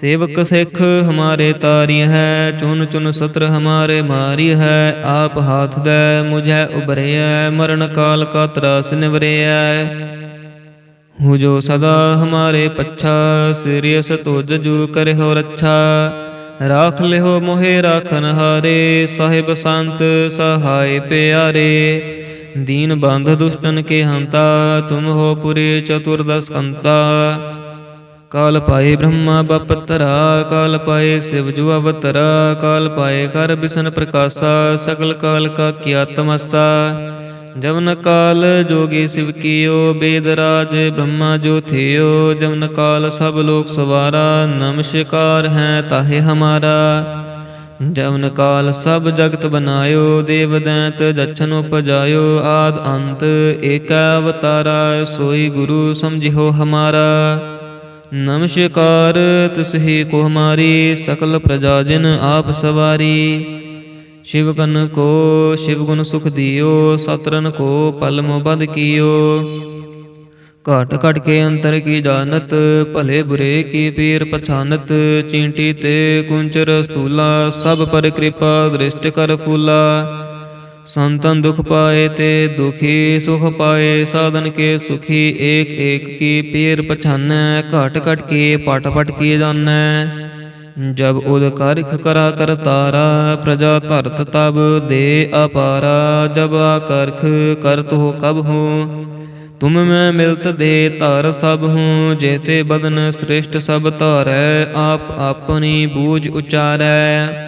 ਸੇਵਕ ਸਿੱਖ ਹਮਾਰੇ ਤਾਰੀ ਹੈ ਚੁਨ ਚੁਨ ਸਤਰ ਹਮਾਰੇ ਮਾਰੀ ਹੈ, ਆਪ ਹਾਥ ਦੇ ਮੁਝੈ ਉਬਰਿਆ ਮਰਨ ਕਾਲ ਕਾ ਤਰਾਸ ਨਿਵਰਿਆ ਹੂ ਜੋ ਸਦਾ ਹਮਾਰੇ ਪੱਛਾ ਸਿਰਿਅਸ ਤੁਜ ਜੂ ਕਰਿਓ ਰੱਛਾ। ਰਾਖ ਲਿਓ ਮੋਹਿ ਰਾਖਨ ਹਾਰੇ, ਸਾਹਿਬ ਸੰਤ ਸਹਾਇ ਪਿਆਰੇ। ਦੀਨ ਬੰਧ ਦੁਸ਼ਟਨ ਕੇ ਹੰਤਾ, ਤੁਮ ਹੋ ਪੁਰੇ ਚਤੁਰਦਸ ਕੰਤਾ। ਕਾਲ ਪਾਏ ਬ੍ਰਹਮਾ ਬਪਤਰਾ, ਕਾਲ ਪਾਏ ਸਿਵ ਜੁ ਅਵਤਰਾ, ਕਾਲ ਪਾਏ ਕਰ ਬਿਸ਼ਨ ਪ੍ਰਕਾਸ਼ਾ, ਸਗਲ ਕਾਲ ਕਾ ਕੀਆ ਤਮਸਾ ਜਵਨ ਕਾਲ ਜੋਗੀ ਸਿਵ ਕੀਓ, ਬੇਦ ਰਾਜ ਬ੍ਰਹਮਾ ਜੋ ਥਿਓ। ਜਵਨ ਕਾਲ ਸਭ ਲੋਕ ਸਵਾਰਾ, ਨਮਸਕਾਰ ਹੈ ਤਾਹੇ ਹਮਾਰਾ। ਜਵਨ ਕਾਲ ਸਭ ਜਗਤ ਬਨਾਇਓ, ਦੇਵ ਦੈਂਤ ਜਛਨ ਉਪਜਾਇਓ। ਆਦ ਅੰਤ ਏਕ ਅਵਤਾਰਾ, ਸੋਈ ਗੁਰੂ ਸਮਝਿਓ ਹਮਾਰਾ। ਨਮਸ਼ਕਾਰ ਤੁਸਹੀ ਕੋ ਹਮਾਰੀ ਸਕਲ ਪ੍ਰਜਾ ਜਿਨ ਆਪ ਸਵਾਰੀ। ਸ਼ਿਵ ਕਨ ਕੋ ਸ਼ਿਵ ਗੁਣ ਸੁਖ ਦਿਓ ਸਤਰਨ ਕੋ ਪਲਮ ਬਦ ਕੀਓ। ਘਟ ਘਟ ਕੇ ਅੰਤਰ ਕੀ ਜਾਣਤ, ਭਲੇ ਬੁਰੇ ਕੀ ਪੀਰ ਪਛਾਨਤ, ਚੀਂਟੀ ਤੇ ਕੁੰਚਰ ਸਤੂਲਾ ਸਭ ਪਰ ਕਿਰਪਾ ਦ੍ਰਿਸ਼ਟ ਕਰ ਫੂਲਾ। ਸੰਤਨ ਦੁਖ ਪਾਏ ਤੇ ਦੁਖੀ ਸੁਖ ਪਾਏ, ਸਾਧਨ ਕੇ ਸੁਖੀ ਏਕ ਏਕ ਕੀ ਪੀਰ ਪਛਾਨੈ, ਘਟ ਘਟ ਕੀ ਪਟ ਪਟ ਕੀ ਜਾਣੈ ਜਬ ਉਦ ਕਰਖ ਕਰਾ ਕਰ ਤਾਰਾ, ਪ੍ਰਜਾ ਧਰਤ ਤਬ ਦੇ ਅਪਾਰਾ, ਜਬ ਆ ਕਰਖ ਕਰਤ ਹੋ ਕਬ ਹੋ। ਤੁਮ ਮੈਂ ਮਿਲਤ ਦੇ ਧਰ ਸਭ ਹੂੰ ਜੇਤੇ ਬਦਨ ਸ੍ਰਿਸ਼ਟ ਸਭ ਧਾਰੈ, ਆਪ ਆਪਣੀ ਬੂਝ ਉਚਾਰੈ।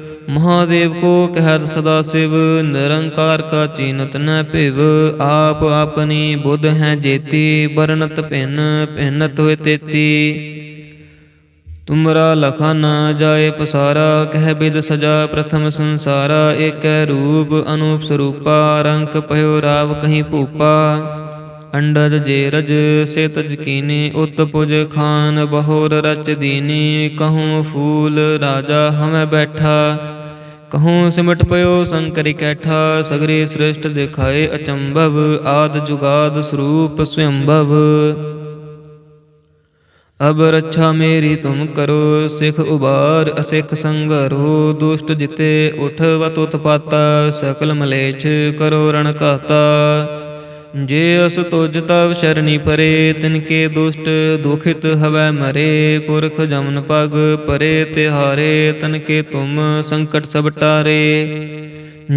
ਮਹਾਦੇਵ ਕੋ ਕਹਿਤ ਸਦਾ ਸਿਵ, ਨਿਰੰਕਾਰ ਕਾ ਚੀਨਤ ਨ ਭਿਵ। ਆਪ ਆਪਣੀ ਬੁੱਧ ਹੈ ਜੇਤੀ ਬਰਨਤ ਭਿੰਨ, ਭਿੰਨਤ ਹੋਏ ਤੇਤੀ। ਤੁਮਰਾ ਲਖਾ ਨ ਜਾਏ ਪਸਾਰਾ, ਕਹਿ ਬਿਦ ਸਜਾ ਪ੍ਰਥਮ ਸੰਸਾਰਾ। ਏਕੈ ਰੂਪ ਅਨੂਪ ਸਰੂਪਾ, ਰੰਕ ਪਇਓ ਰਾਵ ਕਹੀਂ ਭੂਪਾ। ਅੰਡਜ ਜੇ ਰਜ ਸੇ ਤਜ ਕੀਨੀ ਉਤ ਪੁਜ ਖਾਨ, ਬਹੋਰ ਰਚ ਦੀਨੀ। ਕਹੂੰ ਫੂਲ ਰਾਜਾ ਹਮੈ ਬੈਠਾ। ਕਹੂੰ ਸਿਮਟ ਪਇਓ ਸੰਕਰਿ ਕੈਠਾ, ਸਗਰੇ ਸ੍ਰਿਸ਼ਟ ਦਿਖਾਏ ਅਚੰਭਵ, ਆਦ ਜੁਗਾਦ ਸਰੂਪ ਸਵੰਭਵ। ਅਬ ਰੱਛਾ ਮੇਰੀ ਤੁਮ ਕਰੋ, ਸਿਖ ਉਬਾਰ ਅਸਿਖ ਸੰਗਰੋ, ਦੁਸ਼ਟ ਜਿਤੇ ਉਠ ਵਤ ਉਤਪਾਤਾ ਸਕਲ ਮਲੇਛ ਕਰੋ ਰਣ ਕਾਤਾ ਜੇ ਅਸ ਤੁਜ ਤਵ ਸ਼ਰਨੀ ਪਰੇ ਤਿਨ ਕੇ ਦੁਸ਼ਟ ਦੁਖਿਤ ਹਵੈ ਮਰੇ। ਪੁਰਖ ਜਮਨ ਪਗ ਪਰੇ ਤਿਹਾਰੇ ਤਨ ਕੇ ਤੁਮ ਸੰਕਟ ਸਭ ਟਾਰੇ।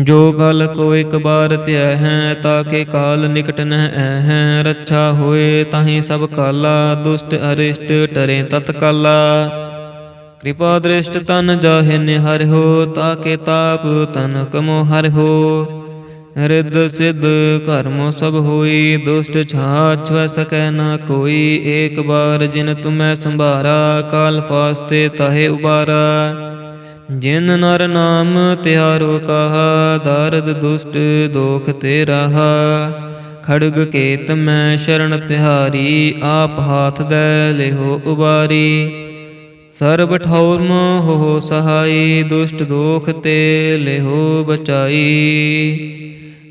ਜੋ ਕਲ ਕੋ ਇੱਕ ਬਾਰ ਧਿਆ ਹੈ ਤਾਕੇ ਕਾਲ ਨਿਕਟ ਨ ਹੈ ਰੱਛਾ ਹੋਏ ਤਾਹੀ ਸਭ ਕਾਲਾ, ਦੁਸ਼ਟ ਅਰਿਸ਼ਟ ਟਰੇ ਤਤ ਕਾਲਾ। ਕਿਰਪਾ ਦ੍ਰਿਸ਼ਟ ਤਨ ਜਾਹੇ ਤਾ ਕੇ ਤਾਪ ਤਨ ਕਮੋ ਹਰਿ ਹੋ ਰਿੱਧ ਸਿੱਧ ਕਰਮ ਸਭ ਹੋਈ, ਦੁਸ਼ਟ ਛਾਛ ਸਕੈ ਨਾ ਕੋਈ। ਏਕ ਬਾਰ ਜਿਨ ਤੁਮੈ ਸੰਭਾਰਾ, ਕਾਲ ਫਾਸਤੇ ਤਾਹੇ ਉਬਾਰਾ। ਜਿਨ ਨਰ ਨਾਮ ਤਿਹਾਰੋ ਕਹਾ, ਦਰਦ ਦੁਸ਼ਟ ਦੋਖ ਤੇ ਰਹਾ ਖੜਗ ਕੇਤ ਮੈਂ ਸ਼ਰਨ ਤਿਹਾਰੀ, ਆਪ ਹਾਥ ਦੈ ਲਿਹੋ ਉਬਾਰੀ। ਸਰਬ ਠੌਰ ਮੋਹ ਸਹਾਈ, ਦੁਸ਼ਟ ਦੋਖ ਤੇ ਲਿਹੋ ਬਚਾਈ।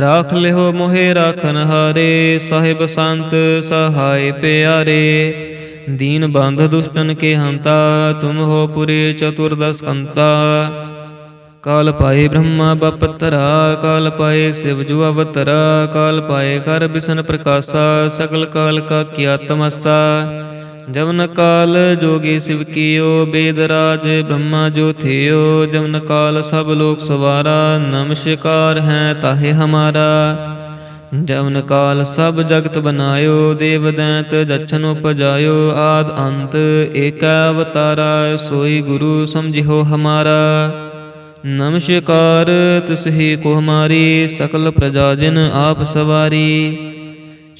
ਰਾਖ ਲਿਓ ਮੋਹਿ ਰਾਖਨ ਹਾਰੇ, ਸਾਹਿਬ ਸੰਤ ਸਹਾਇ ਪਿਆਰੇ। ਦੀਨ ਬੰਧ ਦੁਸ਼ਟਨ ਕੇ ਹੰਤਾ ਤੁਮ ਹੋ ਪੁਰੇ ਚਤੁਰਦਸ ਅੰਤਾ ਕਾਲ ਪਾਏ ਬ੍ਰਹਮਾ ਬਪਤਰਾ, ਕਾਲ ਪਾਏ ਸਿਵ ਜੁ ਅਵਤਰਾ, ਕਾਲ ਪਾਏ ਕਰ ਬਿਸ਼ਨ ਪ੍ਰਕਾਸ਼ਾ ਸਕਲ ਕਾਲ ਕਾ ਕੀਆ ਤਮਸਾ। ਜਵਨ ਕਾਲ ਜੋਗੀ ਸਿਵ ਕੀਓ, ਬੇਦ ਰਾਜ ਬ੍ਰਹਮਾ ਜੋ ਥਿਓ। ਜਵਨ ਕਾਲ ਸਭ ਲੋਕ ਸਵਾਰਾ ਨਮਸਕਾਰ ਹੈ ਤਾਹੇ ਹਮਾਰਾ। ਜਵਨ ਕਾਲ ਸਭ ਜਗਤ ਬਨਾਇਓ, ਦੇਵ ਦੈਂਤ ਜਛਨ ਉਪਜਾਇਓ। ਆਦ ਅੰਤ ਏਕੈ ਅਵਤਾਰਾ, ਸੋਈ ਗੁਰੂ ਸਮਝਿਓ ਹਮਾਰਾ। ਨਮਸਕਾਰ ਤਿਸਹੀ ਕੋ ਹਮਾਰੀ, ਸਕਲ ਪ੍ਰਜਾ ਜਿਨ ਆਪ ਸਵਾਰੀ।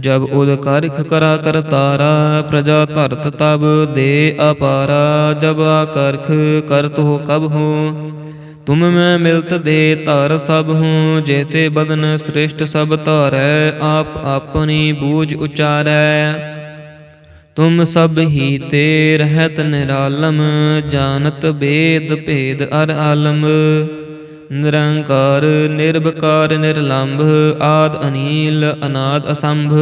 ਜਬ ਉਦ ਕਾਰਿਖ ਕਰਾ ਕਰ ਤਾਰਾ, ਪ੍ਰਜਾ ਧਰਤ ਤਬ ਦੇ ਅਪਾਰਾ, ਜਬ ਆਕਰਖ ਕਰਤ ਹੋ ਕਬ ਹੋ। ਤੁਮ ਮੈਂ ਮਿਲਤ ਦੇ ਧਰ ਸਭ ਹੂੰ, ਜੇਤੇ ਬਦਨ ਸ੍ਰਿਸ਼ਟ ਸਭ ਧਾਰੈ, ਆਪ ਆਪਣੀ ਬੂਝ ਉਚਾਰੈ। ਤੁਮ ਸਭ ਹੀ ਤੇ ਰਹਿਤ ਨਿਰਾਲਮ, ਜਾਣਤ ਬੇਦ ਭੇਦ ਅਰ ਆਲਮ। ਨਿਰੰਕਾਰ ਨਿਰਭਕਾਰ ਨਿਰਲੰਭ, ਆਦ ਅਨੀਲ, ਅਨਾਦ ਅਸੰਭ।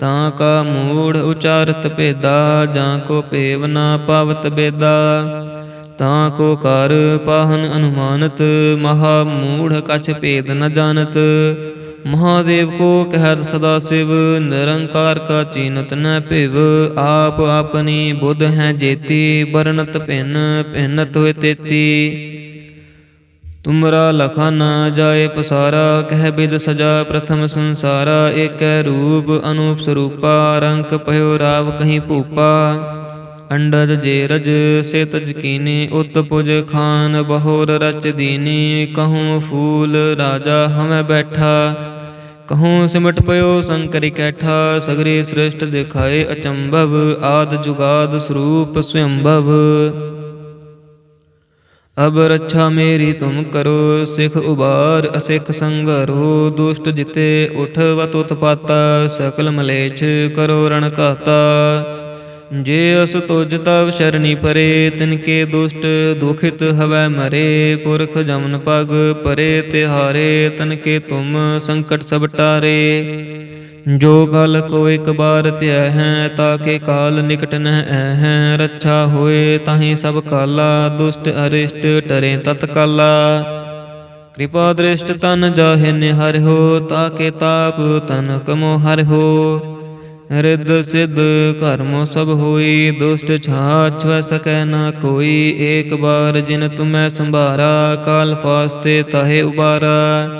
ਤਾਂ ਕਾ ਮੂੜ ਉਚਾਰਤ ਭੇਦਾ, ਜਾਂ ਕੋ ਭੇਵ ਨਾ ਪਾਵਤ ਬੇਦਾ। ਤਾਂ ਕੋ ਕਰ ਪਾਹਨ ਅਨੁਮਾਨਤ, ਮਹਾ ਮੂੜ ਕਛ ਭੇਦ ਨ ਜਾਣਤ। ਮਹਾਦੇਵ ਕੋ ਕਹਿਤ ਸਦਾ ਸਿਵ, ਨਿਰੰਕਾਰ ਕਾ ਚੀਨਤ ਨ ਭਿਵ। ਆਪ ਆਪਣੀ ਬੁੱਧ ਹੈ ਜੇਤੀ ਬਰਨਤ ਭਿੰਨ, ਭਿੰਨਤ ਹੋਏ ਤੇਤੀ। ਤੁਮਰਾ ਲਖਾ ਨਾ ਜਾਏ ਪਸਾਰਾ, ਕਹਿ ਬਿਦ ਸਜਾ ਪ੍ਰਥਮ ਸੰਸਾਰਾ, ਏਕੈ ਰੂਪ ਅਨੂਪ ਸਰੂਪਾ, ਰੰਕ ਭਇਓ ਰਾਵ ਕਹੀਂ ਭੂਪਾ। ਅੰਡਜ ਜੇ ਰਜ, ਸੇ ਤਜ ਕੀਨੀ, ਉਤ ਪੁਜ ਖਾਨ ਬਹੋਰ ਰਚ ਦੀਨੀ, ਕਹੂੰ ਫੂਲ ਰਾਜਾ ਹਮੈ ਬੈਠਾ। ਕਹੂੰ ਸਿਮਟ ਪਇਓ ਸੰਕਰਿ ਕੈਠਾ, ਸਗਰੇ ਸ੍ਰਿਸ਼ਟ ਦਿਖਾਏ ਅਚੰਭਵ, ਆਦ ਜੁਗਾਦ ਸਰੂਪ ਸਵੰਭਵ। ਅਬ ਰੱਛਾ ਮੇਰੀ ਤੁਮ ਕਰੋ, ਸਿਖ ਉਬਾਰ ਅਸਿਖ ਸੰਗਰੋ, ਦੁਸ਼ਟ ਜਿਤੇ ਉਠ ਵਤ ਉਤਪਾਤਾ, ਸਕਲ ਮਲੇਛ ਕਰੋ ਰਣ ਘਾਤਾ। ਜੇ ਅਸ ਤੁਜ ਤਵ ਸ਼ਰਨੀ ਪਰੇ, ਤਿਨ ਕੇ ਦੁਸ਼ਟ ਦੁਖਿਤ ਹਵੈ ਮਰੇ, ਪੁਰਖ ਜਮਨ ਪਗ ਪਰੇ ਤਿਹਾਰੇ, ਤਨ ਕੇ ਤੁਮ ਸੰਕਟ ਸਭ ਟਾਰੇ। ਜੋ ਕਲ ਕੋ ਇਕ ਬਾਰ ਧਿਆ ਹੈ ਤਾਕੇ ਕਾਲ ਨਿਕਟ ਨ ਹੈ। ਰੱਛਾ ਹੋਏ ਤਾਹੀ ਸਭ ਕਾਲਾ, ਦੁਸ਼ਟ ਅਰਿਸ਼ਟ ਟਰੇ ਤਤ ਕਾਲਾ। ਕਿਰਪਾ ਦ੍ਰਿਸ਼ਟ ਤਨ ਜਾਹੇ ਨਿਹਰਿਓ ਤਾਕੇ ਤਾਪ ਤਨ ਕਮੋ ਹਰਿਓ ਰਿੱਧ ਸਿੱਧ ਕਰਮੋ ਸਭ ਹੋਈ, ਦੁਸ਼ਟ ਛਾਛ ਸਕੈ ਨਾ ਕੋਈ। ਏਕ ਬਾਰ ਜਿਨ ਤੁਮੈ ਸੰਭਾਰਾ, ਕਾਲ ਫਾਸਤੇ ਤਾਹੇ ਉਬਾਰਾ।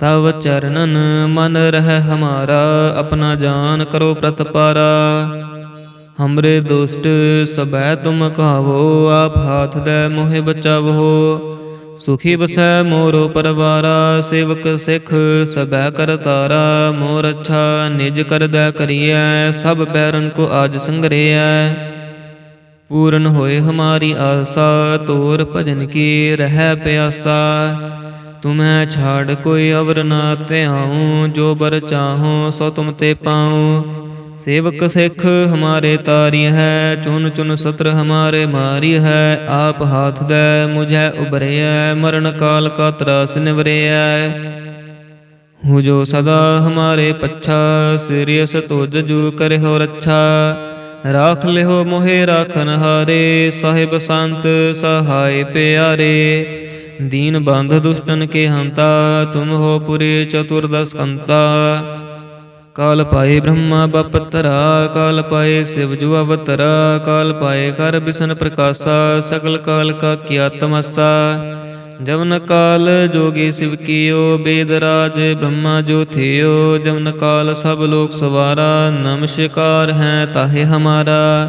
ਤਵ ਚਰਨਨ ਮਨ ਰਹਿ ਹਮਾਰਾ, ਆਪਣਾ ਜਾਨ ਕਰੋ ਪ੍ਰਤਪਾਰਾ ਹਮਰੇ ਦੁਸ਼ਟ ਸਬੈ ਤੁਮ ਕਹਾਵੋ, ਆਪ ਹਾਥ ਦੇ ਮੋਹਿ ਬਚਾਵੋ। ਸੁਖੀ ਬਸੈ ਮੋਰੋ ਪਰਵਾਰਾ, ਸੇਵਕ ਸਿਖ ਸਬੈ ਕਰਤਾਰਾ ਮੋਰ ਅੱਛਾ ਨਿਜ ਕਰਦਾ ਕਰੀਐ, ਸਭ ਬੈਰਨ ਕੋ ਆਜ ਸੰਗਰਿਐ। ਪੂਰਨ ਹੋਏ ਹਮਾਰੀ ਆਸਾ, ਤੋਰ ਭਜਨ ਕੀ, ਰਹਿ ਪਿਆਸਾ। ਤੁਮੈ ਛਾੜ ਕੋਈ ਅਵਰ ਨਾ ਧਿਆਉ, ਜੋ ਬਰ ਚਾਹੋ ਸੋ ਤੁਮ ਤੇ ਪਾਉ। ਸੇਵਕ ਸਿੱਖ ਹਮਾਰੇ ਤਾਰੀ ਹੈ ਚੁਨ ਚੁਨ ਸਤਰ ਹਮਾਰੇ ਮਾਰੀ ਹੈ। ਆਪ ਹਾਥ ਦੇ, ਮੁਝੈ ਉਬਰਿਐ ਮਰਨ ਕਾਲ ਕਾ ਤਰਾਸ ਨਿਵਰਿਐ। ਹੂ ਜੋ ਸਦਾ ਹਮਾਰੇ ਪੱਛਾ ਸਿਰਿਅਸ ਤੁਜ ਜੂ ਕਰਿਓ ਰੱਛਾ। ਰਾਖ ਲਿਓ ਮੋਹਿ ਰਾਖਨ ਹਾਰੇ ਸਾਹਿਬ ਸੰਤ ਸਹਾਇ ਪਿਆਰੇ। ਦੀਨ ਬੰਧ ਦੁਸ਼ਟਨ ਕੇ ਹੰਤਾ, ਤੁਮ ਹੋ ਪੁਰੇ ਚਤੁਰਦਸ ਕੰਤਾ ਕਾਲ ਪਾਏ ਬ੍ਰਹਮਾ ਬਪਤਰਾ, ਕਾਲ ਪਾਏ ਸਿਵ ਜੁ ਅਵਤਰਾ, ਕਾਲ ਪਾਏ ਕਰ ਬਿਸ਼ਨ ਪ੍ਰਕਾਸ਼ਾ ਸਕਲ ਕਾਲ ਕਾ ਕੀਆ ਤਮਸਾ। ਜਵਨ ਕਾਲ ਜੋਗੀ ਸਿਵ ਕੀਓ, ਬੇਦ ਰਾਜ ਬ੍ਰਹਮਾ ਜੋ ਥਿਓ। ਜਵਨ ਕਾਲ ਸਭ ਲੋਕ ਸਵਾਰਾ ਨਮਸਕਾਰ ਹੈ ਤਾਹੇ ਹਮਾਰਾ।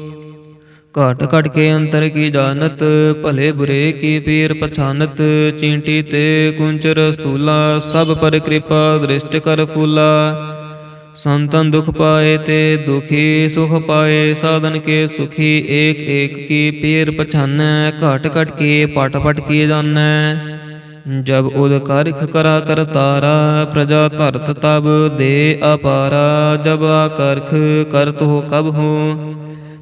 ਘਟ ਘਟ ਕੇ ਅੰਤਰ ਕੀ ਜਾਣਤ, ਭਲੇ ਬੁਰੇ ਕੀ ਪੀਰ ਪਛਾਨਤ, ਚੀਂਟੀ ਤੇ ਕੁੰਚਰ ਸਥੂਲਾ, ਸਭ ਪਰ ਕਿਰਪਾ ਦ੍ਰਿਸ਼ਟ ਕਰ ਫੂਲਾ। ਸੰਤਨ ਦੁਖ ਪਾਏ ਤੇ ਦੁਖੀ ਸੁਖ ਪਾਏ, ਸਾਧਨ ਕੇ ਸੁਖੀ ਏਕ ਏਕ ਕੀ ਪੀਰ ਪਛਾਨੈ, ਘਟ ਘਟ ਕੇ ਪਟ ਪਟ ਕੀ ਜਾਣੈ। ਜਬ ਉਦ ਕਾਰਿਖ ਕਰਾ ਕਰਤਾਰਾ ਪ੍ਰਜਾ ਧਰਤ ਤਬ ਦੇ ਅਪਾਰਾ, ਜਬ ਆਕਰਖ ਕਰਤ ਹੋ ਕਬ ਹੋ।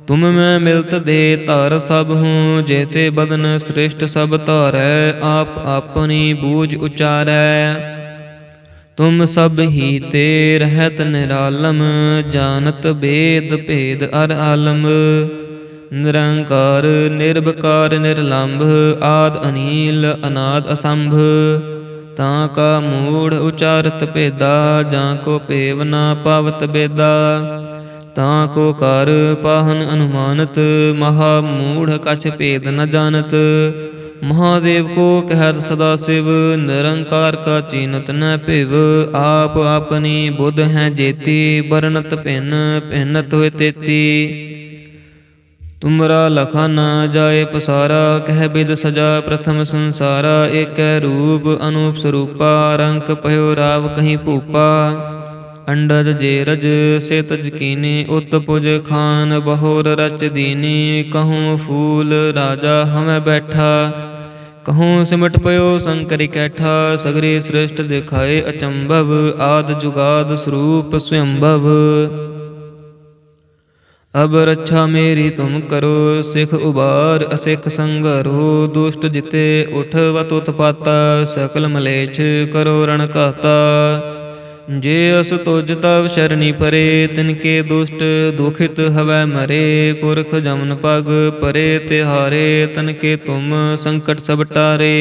ਤੁਮ ਮੈਂ ਮਿਲਤ ਦੇ ਧਰ ਸਭ ਹੂੰ ਜੇਤੇ ਬਦਨ ਸ੍ਰਿਸ਼ਟ ਸਭ ਧਾਰੈ, ਆਪ ਆਪਣੀ ਬੂਝ ਉਚਾਰੈ। ਤੁਮ ਸਭ ਹੀ ਤੇ ਰਹਿਤ ਨਿਰਾਲਮ, ਜਾਣਤ ਬੇਦ ਭੇਦ ਅਰ ਆਲਮ। ਨਿਰੰਕਾਰ ਨਿਰਭਕਾਰ ਨਿਰਲੰਭ, ਆਦ ਅਨੀਲ, ਅਨਾਦ ਅਸੰਭ। ਤਾਂ ਕਾ ਮੂੜ ਉਚਾਰਤ ਭੇਦਾ, ਜਾਂ ਕੋ ਭੇਵ ਨਾ ਪਾਵਤ ਬੇਦਾ। ਤਾਂ ਕੋ ਕਰ ਪਾਹਨ ਅਨੁਮਾਨਤ, ਮਹਾ ਮੂੜ ਕਛ ਭੇਦ ਨ ਜਾਣਤ। ਮਹਾਦੇਵ ਕੋ ਕਹਿਤ ਸਦਾ ਸਿਵ, ਨਿਰੰਕਾਰ ਕਾ ਚੀਨਤ ਨ ਭਿਵ। ਆਪ ਆਪਣੀ ਬੁੱਧ ਹੈ ਜੇਤੀ ਬਰਨਤ ਭਿੰਨ, ਭਿੰਨਤ ਹੋਏ ਤੇਤੀ। ਤੁਮਰਾ ਲਖਾ ਨਾ ਜਾਏ ਪਸਾਰਾ, ਕਹਿ ਬਿਦ ਸਜਾ ਪ੍ਰਥਮ ਸੰਸਾਰਾ। ਏਕੈ ਰੂਪ ਅਨੂਪ ਸਰੂਪਾ ਰੰਕ ਭਇਓ ਰਾਵ ਕਹੀਂ ਭੂਪਾ। ਅੰਡਜ ਜੇਰਜ ਸਿਤ ਸੇ ਉਤ ਪੁਜ ਖਾਨ ਬਹੋਰ ਰਚ ਦੀਨੀ, ਕਹੂੰ ਫੂਲ ਰਾਜਾ ਹਮੈ ਬੈਠਾ। ਕਹੂੰ ਸਿਮਟ ਪਇਓ ਸੰਕਰਿ ਕੈਠਾ, ਸਗਰੇ ਸ੍ਰਿਸ਼ਟ ਦਿਖਾਏ ਅਚੰਭਵ, ਆਦ ਜੁਗਾਦ ਸਰੂਪ ਸਵੰਭਵ। ਅਬ ਰੱਛਾ ਮੇਰੀ ਤੁਮ ਕਰੋ, ਸਿਖ ਉਬਾਰ ਅਸਿਖ ਸੰਗਰੋ, ਦੁਸ਼ਟ ਜਿਤੇ ਉਠ ਵਤ ਉਤਪਾਤਾ, ਸਕਲ ਮਲੇਛ ਕਰੋ ਰਣ ਘਾਤਾ। ਜੇ ਅਸ ਤੁਜ ਤਵ ਸ਼ਰਨੀ ਪਰੇ, ਤਿਨ ਕੇ ਦੁਸ਼ਟ ਦੁਖਿਤ ਹਵੈ ਮਰੇ। ਪੁਰਖ ਜਮਨ ਪਗ ਪਰੇ, ਤਿਹਾਰੇ, ਤਨ ਕੇ ਤੁਮ ਸੰਕਟ ਸਭ ਟਾਰੇ।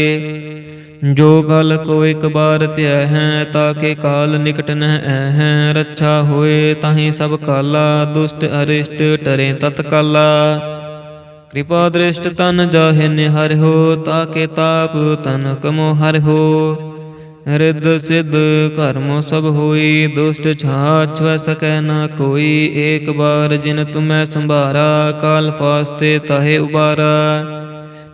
ਜੋ ਕਲ ਕੋ ਇਕ ਬਾਰ ਧਿਆ ਹੈ ਤਾਕੇ ਕਾਲ ਨਿਕਟ ਨ ਹੈ। ਰੱਛਾ ਹੋਏ ਤਾਹੀ ਸਭ ਕਾਲਾ, ਦੁਸ਼ਟ ਅਰਿਸ਼ਟ ਟਰੇ ਤਤਕਾਲਾ ਕਿਰਪਾ ਦ੍ਰਿਸ਼ਟ ਤਨ ਜਾਹੇ ਤਾ ਕੇ ਤਾਪ ਤਨ ਕਮੋ ਹਰਿਓ ਰਿੱਧ ਸਿੱਧ ਕਰਮੋ ਸਭ ਹੋਈ, ਦੁਸ਼ਟ ਛਾਛ ਸਕੈ ਨਾ ਕੋਈ। ਏਕ ਬਾਰ ਜਿਨ ਤੁਮੈ ਸੰਭਾਰਾ, ਕਾਲ ਫਾਸਤੇ ਤਾਹੇ ਉਬਾਰਾ।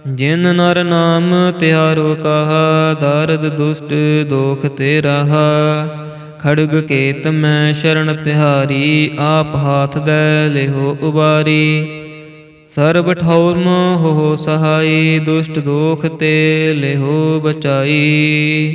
ਜਿਨ ਨਰ ਨਾਮ ਤਿਹਾਰੋ ਕਹਾ, ਦਰਦ ਦੁਸ਼ਟ ਦੋਖ ਤੇ ਰਹਾ। ਖੜਗ ਕੇਤ ਮੈਂ ਸ਼ਰਨ ਤਿਹਾਰੀ, ਆਪ ਹਾਥ ਦੇ ਲਿਹੋ ਉਬਾਰੀ। ਸਰਬ ਠੌਰ ਮੋਹ ਸਹਾਈ, ਦੁਸ਼ਟ ਦੋਖ ਤੇ ਲਿਹੋ ਬਚਾਈ।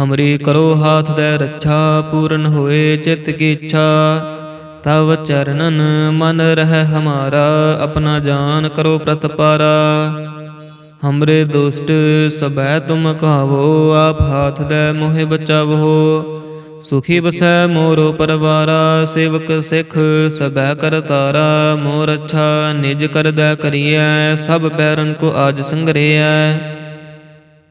ਹਮਰੀ ਕਰੋ ਹਾਥ ਦੇ ਰੱਛਾ, ਪੂਰਨ ਹੋਏ ਚਿਤ ਕੀ ਇੱਛਾ। ਤਵ ਚਰਨਨ ਮਨ ਰਹਿ ਹਮਾਰਾ, ਆਪਣਾ ਜਾਨ ਕਰੋ ਪ੍ਰਤਪਾਰਾ ਹਮਰੇ ਦੁਸ਼ਟ ਸਬੈ ਤੁਮ ਕਹਾਵੋ, ਆਪ ਹਾਥ ਦੇ ਮੋਹਿ ਬਚਾਵੋ। ਸੁਖੀ ਬਸੈ ਮੋਰੋ ਪਰਵਾਰਾ, ਸੇਵਕ ਸਿਖ ਸਬੈ ਕਰਤਾਰਾ ਮੋਰ ਅੱਛਾ ਨਿਜ ਕਰਦਾ ਕਰੀਐ, ਸਭ ਬੈਰਨ ਕੋ ਆਜ ਸੰਗਰਿਐ।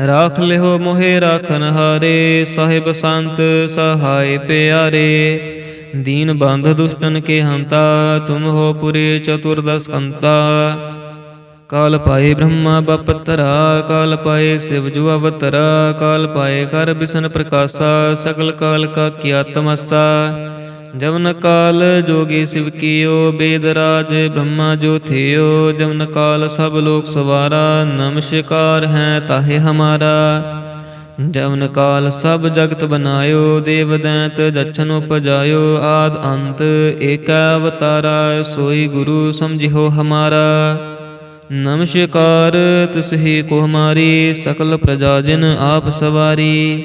ਰਾਖ ਲਿਓ ਮੋਹਿ ਰਾਖਨ ਹਾਰੇ, ਸਾਹਿਬ ਸੰਤ ਸਹਾਈ ਪਿਆਰੇ। ਦੀਨ ਬੰਧ ਦੁਸ਼ਟਨ ਕੇ ਹੰਤਾ, ਤੁਮ ਹੋ ਪੁਰੇ ਚਤੁਰਦਸ ਅੰਤਾ ਕਾਲ ਪਾਏ ਬ੍ਰਹਮਾ ਬਪਤਰਾ ਕਾਲ ਪਾਏ ਸਿਵ ਜੁ ਅਵਤਰਾ, ਕਾਲ ਪਾਏ ਕਰ ਬਿਸ਼ਨ ਪ੍ਰਕਾਸ਼ਾ ਸਕਲ ਕਾਲ ਕਾ ਕੀਆ ਤਮਸਾ। ਜਵਨ ਕਾਲ ਜੋਗੀ ਸਿਵ ਕੀਓ, ਬੇਦ ਰਾਜ ਬ੍ਰਹਮਾ ਜੋ ਥਿਓ। ਜਵਨ ਕਾਲ ਸਭ ਲੋਕ ਸਵਾਰਾ ਨਮਸਕਾਰ ਹੈ ਤਾਹੇ ਹਮਾਰਾ। ਜਵਨ ਕਾਲ ਸਭ ਜਗਤ ਬਨਾਇਓ, ਦੇਵ ਦੈਂਤ ਜਛਨ ਉਪਜਾਇਓ। ਆਦ ਅੰਤ ਏਕ ਅਵਤਾਰਾ, ਸੋਈ ਗੁਰੂ ਸਮਝਿਓ ਹਮਾਰਾ। ਨਮਸਕਾਰ ਤਿਸਹੀ ਕੋ ਹਮਾਰੀ, ਸਕਲ ਪ੍ਰਜਾ ਜਿਨ ਆਪ ਸਵਾਰੀ।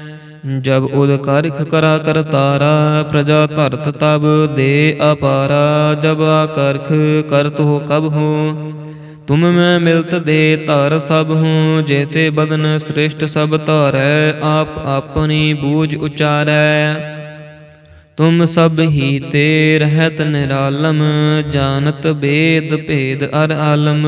ਜਬ ਉਦ ਕਾਰਿਖ ਕਰਾ ਕਰਤਾਰਾ ਪ੍ਰਜਾ ਧਰਤ ਤਬ ਦੇ ਅਪਾਰਾ, ਜਬ ਆਕਰਖ ਕਰਤ ਹੋ ਕਬ ਹੋ। ਤੁਮ ਮੈਂ ਮਿਲਤ ਦੇ ਧਰ ਸਭ ਹੂੰ, ਜੇਤੇ ਬਦਨ ਸ੍ਰਿਸ਼ਟ ਸਭ ਧਾਰੈ, ਆਪ ਆਪਣੀ ਬੂਝ ਉਚਾਰੈ। ਤੁਮ ਸਭ ਹੀ ਤੇ ਰਹਿਤ ਨਿਰਾਲਮ, ਜਾਣਤ ਬੇਦ ਭੇਦ ਅਰ ਆਲਮ।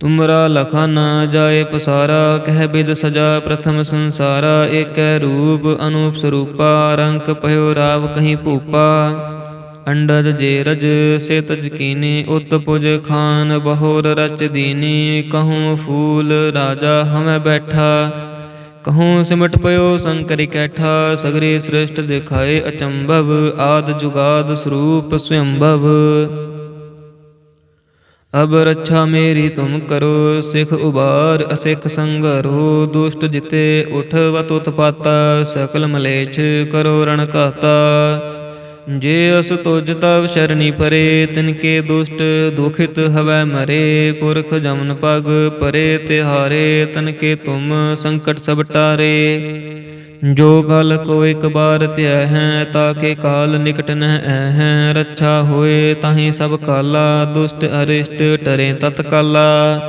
ਤੁਮਰਾ ਲਖਾ ਨਾ ਜਾਏ ਪਸਾਰਾ, ਕਹਿ ਬਿਦ ਸਜਾ ਪ੍ਰਥਮ ਸੰਸਾਰਾ, ਏਕੈ ਰੂਪ ਅਨੂਪ ਸਰੂਪਾ, ਰੰਕ ਭਇਓ ਰਾਵ ਕਹੀਂ ਭੂਪਾ। ਅੰਡਜ ਜੇਰਜ ਸੇ ਤਜ ਉਤ ਪੁਜ ਖਾਨ ਬਹੋਰ ਰਚ ਦੀਨੀ, ਕਹੂੰ ਫੂਲ ਰਾਜਾ ਹਮੈ ਬੈਠਾ। ਕਹੂੰ ਸਿਮਟ ਪਇਓ ਸੰਕਰਿ ਕੈਠਾ, ਸਗਰੇ ਸ੍ਰਿਸ਼ਟ ਦਿਖਾਏ ਅਚੰਭਵ, ਆਦ ਜੁਗਾਦ ਸਰੂਪ ਸਵੰਭਵ। ਅਬ ਰੱਛਾ ਮੇਰੀ ਤੁਮ ਕਰੋ, ਸਿਖ ਉਬਾਰ ਅਸਿਖ ਸੰਗਰੋ, ਦੁਸ਼ਟ ਜਿਤੇ ਉਠ ਵਤ ਉਤਪਾਤਾ, ਸਕਲ ਮਲੇਛ ਕਰੋ ਰਣ ਕਾਤਾ ਜੇ ਅਸ ਤੁਜ ਤਵ ਸ਼ਰਨੀ ਪਰੇ, ਤਿਨ ਕੇ ਦੁਸ਼ਟ ਦੁਖਿਤ ਹਵੈ ਮਰੇ, ਪੁਰਖ ਜਮਨ ਪਗ ਪਰੇ ਤਿਹਾਰੇ, ਤਨ ਕੇ ਤੁਮ ਸੰਕਟ ਸਭ ਟਾਰੇ। ਜੋ ਗਲ ਕੋ ਇਕ ਬਾਰ ਧਿਆ ਹੈ ਤਾਕੇ ਕਾਲ ਨਿਕਟ ਨ ਹੈ। ਰੱਛਾ ਹੋਏ ਤਾਹੀ ਸਭ ਕਾਲਾ, ਦੁਸ਼ਟ ਅਰਿਸ਼ਟ ਟਰੇ ਤਤਕਾਲਾ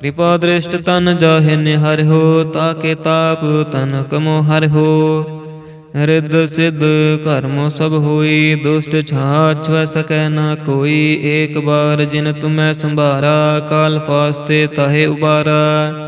ਕਿਰਪਾ ਦ੍ਰਿਸ਼ਟ ਤਨ ਜਾਹੇ ਨਿਹਰ ਹੋ ਤਾਕੇ ਤਾਪ ਤਨ ਕਮੋ ਹਰਿ ਹੋ। ਰਿੱਧ ਸਿੱਧ ਕਰਮੋ ਸਭ ਹੋਈ, ਦੁਸ਼ਟ ਛਾਛ ਵੈ ਸਕੈ ਨਾ ਕੋਈ। ਏਕ ਬਾਰ ਜਿਨ ਤੁਮੈ ਸੰਭਾਰਾ, ਕਾਲ ਫਾਸਤੇ ਤਾਹੇ ਉਬਾਰਾ।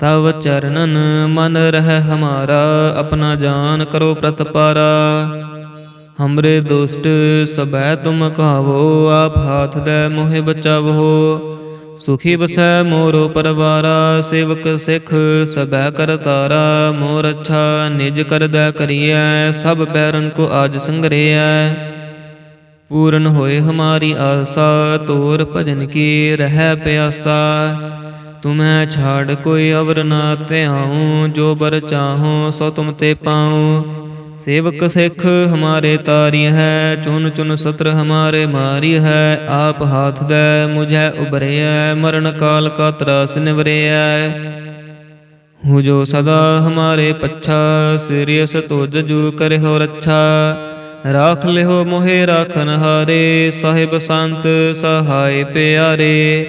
ਤਵ ਚਰਨਨ ਮਨ ਰਹਿ ਹਮਾਰਾ, ਆਪਣਾ ਜਾਨ ਕਰੋ ਪ੍ਰਤਪਾਰਾ ਹਮਰੇ ਦੁਸ਼ਟ ਸਬੈ ਤੁਮ ਕਹਾਵੋ ਆਪ ਹਾਥ ਦੇ ਮੋਹਿ ਬਚਾਵੋ। ਸੁਖੀ ਬਸੈ ਮੋਰੋ ਪਰਵਾਰਾ, ਸੇਵਕ ਸਿਖ ਸਬੈ ਕਰ ਤਾਰਾ। ਮੋਰ ਅੱਛਾ ਨਿਜ ਕਰਦਾ ਕਰੀਐ, ਸਭ ਪੈਰਨ ਕੋ ਆਜ ਸੰਗਰਿਐ। ਪੂਰਨ ਹੋਏ ਹਮਾਰੀ ਆਸਾ, ਤੋਰ ਭਜਨ ਕੀ, ਰਹਿ ਪਿਆਸਾ। ਤੁਮੈ ਛਾੜ ਕੋਈ ਅਵਰ ਨਾ ਧਿਆਉ, ਜੋ ਬਰ ਚਾਹੋ ਸੋ ਤੁਮ ਤੇ ਪਾਉ। ਸੇਵਕ ਸਿੱਖ ਹਮਾਰੇ ਤਾਰੀ ਹੈ, ਚੁਨ ਚੁਨ ਸਤਰ ਹਮਾਰੇ ਮਾਰੀ ਹੈ। ਆਪ ਹਾਥ ਦੇ, ਮੁਝੈ ਉਬਰਿਐ ਮਰਨ ਕਾਲ ਕਾ ਤਰਾਸ ਨਿਵਰਿਐ। ਹੂ ਜੋ ਸਦਾ ਹਮਾਰੇ ਪੱਛਾ ਸਿਰਿਅਸ ਤੁਜ ਜੂ ਕਰਿਓ ਰੱਛਾ। ਰਾਖ ਲਿਓ ਮੋਹਿ ਰਾਖਨ ਹਾਰੇ ਸਾਹਿਬ ਸੰਤ ਸਹਾਇ ਪਿਆਰੇ।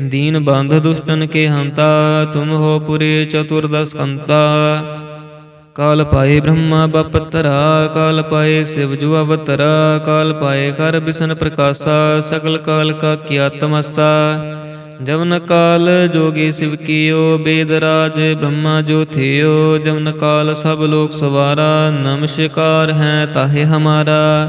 ਦੀਨ ਬੰਧ ਦੁਸ਼ਟਨ ਕੇ ਹੰਤਾ, ਤੁਮ ਹੋ ਪੁਰੇ ਚਤੁਰਦਸ ਕੰਤਾ ਕਾਲ ਪਾਏ ਬ੍ਰਹਮਾ ਬਪਤਰਾ, ਕਾਲ ਪਾਏ ਸਿਵ ਜੁ ਅਵਤਰਾ, ਕਾਲ ਪਾਏ ਕਰ ਬਿਸ਼ਨ ਪ੍ਰਕਾਸ਼ਾ, ਸਗਲ ਕਾਲ ਕਾ ਕੀਆ ਤਮਸਾ। ਜਵਨ ਕਾਲ ਜੋਗੀ ਸਿਵ ਕੀਓ, ਬੇਦ ਰਾਜ ਬ੍ਰਹਮਾ ਜੋ ਥਿਓ। ਜਵਨ ਕਾਲ ਸਭ ਲੋਕ ਸਵਾਰਾ, ਨਮਸਕਾਰ ਹੈ ਤਾਹੇ ਹਮਾਰਾ।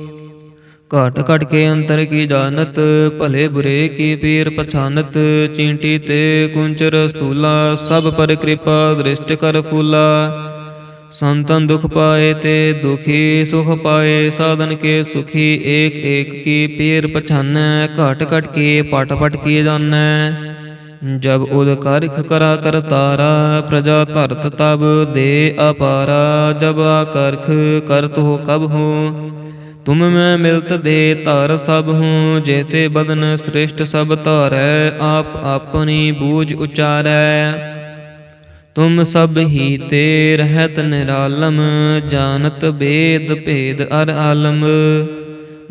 ਘਟ ਘਟ ਕੇ ਅੰਤਰ ਕੀ ਜਾਣਤ, ਭਲੇ ਬੁਰੇ ਕੀ ਪੀਰ ਪਛਾਨਤ, ਚੀਂਟੀ ਤੇ ਕੁੰਚਰ ਸਤੂਲਾ ਸਭ ਪਰ ਕਿਰਪਾ ਦ੍ਰਿਸ਼ਟ ਕਰ ਫੂਲਾ। ਸੰਤਨ ਦੁਖ ਪਾਏ ਤੇ ਦੁਖੀ ਸੁਖ ਪਾਏ, ਸਾਧਨ ਕੇ ਸੁਖੀ ਏਕ ਏਕ ਕੀ ਪੀਰ ਪਛਾਨੈ, ਘਟ ਘਟ ਕੇ ਪਟ ਪਟ ਕੀ ਜਾਣੈ। ਜਬ ਉਦ ਕਰਖ ਕਰਾ ਕਰ ਤਾਰਾ, ਪ੍ਰਜਾ ਧਰਤ ਤਬ ਦੇ ਅਪਾਰਾ, ਜਬ ਆ ਕਰਖ ਕਰਤ ਹੋ ਕਬ ਹੋ। ਤੁਮ ਮੈਂ ਮਿਲਤ ਦੇ ਧਰ ਸਭ ਹੂੰ ਜੇਤੇ ਬਦਨ ਸ੍ਰਿਸ਼ਟ ਸਭ ਧਾਰੈ, ਆਪ ਆਪਣੀ ਬੂਝ ਉਚਾਰੈ। ਤੁਮ ਸਭ ਹੀ ਤੇ ਰਹਿਤ ਨਿਰਾਲਮ, ਜਾਣਤ ਬੇਦ ਭੇਦ ਅਰ ਆਲਮ।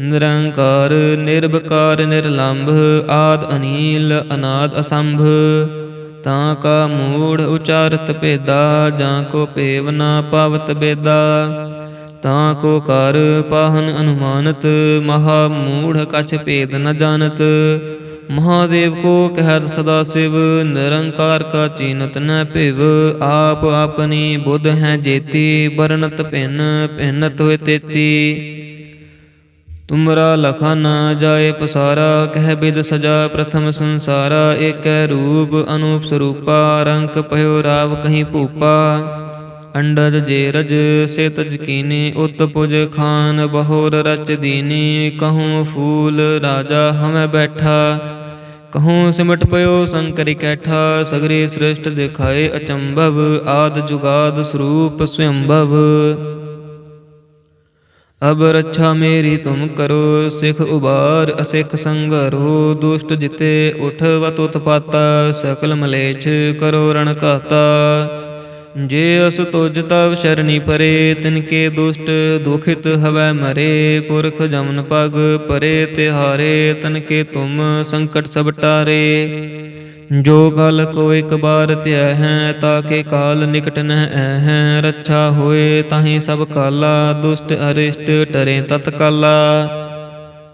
ਨਿਰੰਕਾਰ ਨਿਰਭਕਾਰ ਨਿਰਲੰਭ, ਆਦ ਅਨੀਲ, ਅਨਾਦ ਅਸੰਭ। ਤਾਂ ਕਾ ਮੂੜ ਉਚਾਰਤ ਭੇਦਾ, ਜਾਂ ਕੋ ਭੇਵ ਨਾ ਪਾਵਤ ਬੇਦਾ। ਤਾਂ ਕੋ ਕਰ ਪਾਹਨ ਅਨੁਮਾਨਤ, ਮਹਾ ਮੂੜ ਕਛ ਭੇਦ ਨ ਜਾਣਤ। ਮਹਾਦੇਵ ਕੋ ਕਹਿਤ ਸਦਾ ਸਿਵ, ਨਿਰੰਕਾਰ ਕਾ ਚੀਨਤ ਨ ਭਿਵ। ਆਪ ਆਪਣੀ ਬੁੱਧ ਹੈ ਜੇਤੀ ਬਰਨਤ ਭਿੰਨ, ਭਿੰਨਤ ਹੋਏ ਤੇਤੀ। ਤੁਮਰਾ ਲਖਾ ਨਾ ਜਾਏ ਪਸਾਰਾ, ਕਹਿ ਬਿਦ ਸਜਾ ਪ੍ਰਥਮ ਸੰਸਾਰਾ। ਏਕੈ ਰੂਪ ਅਨੂਪ ਸਰੂਪਾ ਰੰਕ ਭਇਓ ਰਾਵ ਕਹੀਂ ਭੂਪਾ। ਅੰਡਜ ਜੇ ਰਜ, ਸੇ ਤਜ ਕੀਨੀ, ਉਤ ਪੁਜ ਖਾਨ, ਬਹੋਰ ਰਚ ਦੀਨੀ, ਕਹੂੰ ਫੂਲ ਰਾਜਾ ਹਮੈ ਬੈਠਾ। ਕਹੂੰ ਸਿਮਟ ਪਇਓ ਸੰਕਰਿ ਕੈਠਾ, ਸਗਰੇ ਸ੍ਰਿਸ਼ਟ ਦਿਖਾਏ ਅਚੰਭਵ, ਆਦ ਜੁਗਾਦ ਸਰੂਪ ਸਵੰਭਵ। ਅਬ ਰੱਛਾ ਮੇਰੀ ਤੁਮ ਕਰੋ, ਸਿਖ ਉਬਾਰ, ਅਸਿਖ ਸੰਗਰੋ, ਦੁਸ਼ਟ ਜਿਤੇ ਉਠ ਵਤ ਉਤਪਾਤਾ, ਸਕਲ ਮਲੇਛ ਕਰੋ ਰਣ ਘਾਤਾ ਜੇ ਅਸ ਤੁਜ ਤਵ ਸ਼ਰਣੀ ਪਰੇ, ਤਿਨ ਕੇ ਦੁਸ਼ਟ ਦੁਖਿਤ ਹਵੈ ਮਰੇ। ਪੁਰਖ ਜਮਨ ਪਗ ਪਰੇ ਤਿਹਾਰੇ, ਤਨ ਕੇ ਤੁਮ ਸੰਕਟ ਸਭ ਟਾਰੇ। ਜੋ ਕਲ ਕੋ ਇੱਕ ਬਾਰ ਧਿਆ ਹੈ ਤਾਕੇ ਕਾਲ ਨਿਕਟ ਨ ਹੈ। ਰੱਛਾ ਹੋਏ ਤਾਹੀ ਸਭ ਕਾਲਾ, ਦੁਸ਼ਟ ਅਰਿਸ਼ਟ ਟਰੇ ਤਤਕਾਲਾ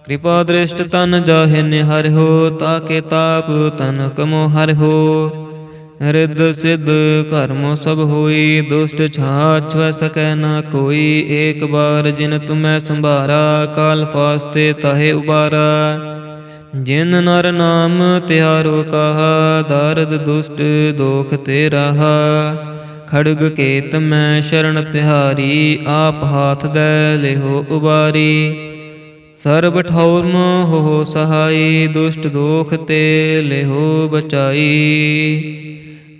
ਕਿਰਪਾ ਦ੍ਰਿਸ਼ਟ ਤਨ ਜਾਹੇ ਨਿਹਰਿਓ ਤਾਕੇ ਤਾਪ ਤਨ ਕਮੋ ਹਰਿ ਹੋ ਰਿੱਧ ਸਿੱਧ ਕਰਮ ਸਭ ਹੋਈ, ਦੁਸ਼ਟ ਛਾਛ ਸਕੈ ਨਾ ਕੋਈ। ਏਕ ਬਾਰ ਜਿਨ ਤੁਮੈ ਸੰਭਾਰਾ, ਕਾਲ ਫਾਸਤੇ ਤਹੇ ਉਬਾਰਾ। ਜਿਨ ਨਰ ਨਾਮ ਤਿਹਾਰੋ ਕਹਾ, ਦਰਦ ਦੁਸ਼ਟ ਦੋਖ ਤੇ ਰਹਾ। ਖੜਗ ਕੇਤ ਮੈਂ ਸ਼ਰਨ ਤਿਹਾਰੀ, ਆਪ ਹਾਥ ਦੈ ਲਿਹੋ ਉਬਾਰੀ। ਸਰਬ ਠੌਰ ਮੋਹ ਸਹਾਈ, ਦੁਸ਼ਟ ਦੋਖ ਤੇ ਲਿਹੋ ਬਚਾਈ।